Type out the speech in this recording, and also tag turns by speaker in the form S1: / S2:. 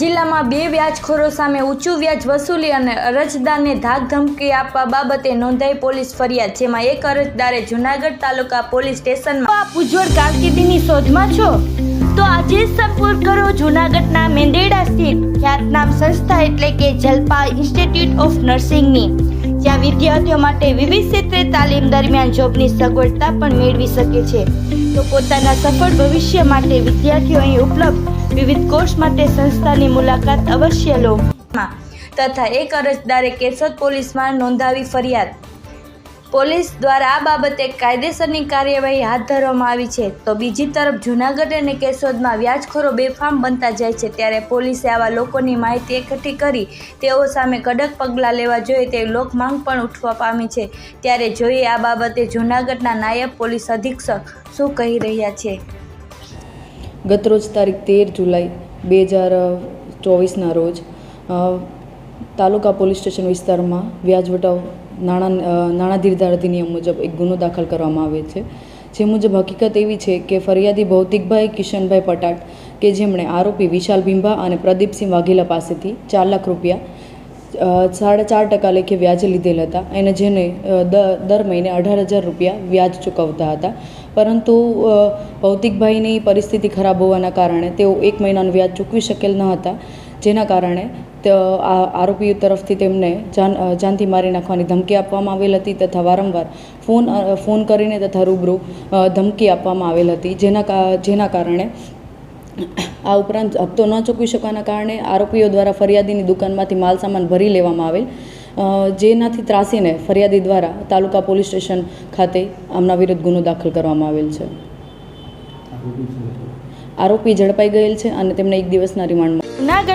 S1: જિલ્લામાં બે વ્યાજખોરો સામે ઊંચું વ્યાજ વસૂલી અને અરજદારને ધાક ધમકી આપવા બાબતે નોંધાઈ પોલીસ ફરિયાદ, જેમાં એક અરજદારે જુનાગઢ તાલુકા પોલીસ સ્ટેશનમાં આપ ઉજ્જવળ કારકિર્દીની શોધમાં છો? તો આજે સંપર્ક કરો જુનાગઢના મેંદેડા સ્થિત ખ્યાતનામ સંસ્થા એટલે કે જલપા ઇન્સ્ટિટ્યૂટ ઓફ નર્સિંગની. જ્યાં વિદ્યાર્થીઓ માટે વિવિધ ક્ષેત્રે તાલીમ દરમિયાન જોબની સગવડતા પણ મેળવી શકે છે. તો પોતાના સફળ ભવિષ્ય માટે વિદ્યાર્થીઓ અહીં ઉપલબ્ધ. વિવિધ કોર્સ માટે સંસ્થાની મુલાકાત અવશ્ય લો. તથા એક અરજદારે કેશોદ પોલીસમાં નોંધાવી ફરિયાદ. પોલીસ દ્વારા આ બાબતે કાયદેસરની કાર્યવાહી હાથ ધરવામાં આવી છે. તો બીજી તરફ જૂનાગઢ અને કેશોદમાં વ્યાજખોરો બેફામ બનતા જાય છે. ત્યારે પોલીસે આવા લોકોની માહિતી એકઠી કરી તેઓ સામે કડક પગલાં લેવા જોઈએ તે લોકમાંગ પણ ઉઠવા પામી છે. ત્યારે જોઈએ આ બાબતે જૂનાગઢના નાયબ પોલીસ અધિક્ષક શું કહી રહ્યા છે.
S2: ગતરોજ તારીખ તેર જુલાઈ, બે હજાર ચોવીસના રોજ તાલુકા પોલીસ સ્ટેશન વિસ્તારમાં વ્યાજવટાવ નાણા નાણાં ધીરધાર અધિનિયમ મુજબ એક ગુનો દાખલ કરવામાં આવે છે. જે મુજબ હકીકત એવી છે કે ફરિયાદી ભૌતિકભાઈ કિશનભાઈ પટાટ, કે જેમણે આરોપી વિશાલ ભીંભા અને પ્રદીપસિંહ વાઘેલા પાસેથી ચાર લાખ રૂપિયા સાડા ચાર ટકા લેખે વ્યાજે લીધેલ હતા. અને જેને દર મહિને અઢાર હજાર રૂપિયા વ્યાજ ચૂકવતા હતા. પરંતુ ભૌતિકભાઈની પરિસ્થિતિ ખરાબ હોવાના કારણે તેઓ એક મહિનાનું વ્યાજ ચૂકવી શકેલ ન હતા. જેના કારણે આરોપીઓ તરફથી તેમને જાન જાનથી મારી નાખવાની ધમકી આપવામાં આવેલ હતી તથા વારંવાર ફોન ફોન કરીને તથા રૂબરૂ ધમકી આપવામાં આવેલ હતી. જેના જેના કારણે આ ઉપરાંત હપ્તો ન ચૂકવી શકવાના કારણે આરોપીઓ દ્વારા ફરિયાદીની દુકાનમાંથી માલ સામાન ભરી લેવામાં આવેલ. જેનાથી ત્રાસીને ફરિયાદી દ્વારા તાલુકા પોલીસ સ્ટેશન ખાતે આમના વિરુદ્ધ ગુનો દાખલ કરવામાં આવેલ છે. આરોપી ઝડપાઈ ગયેલ છે અને તેમને એક દિવસના રિમાન્ડ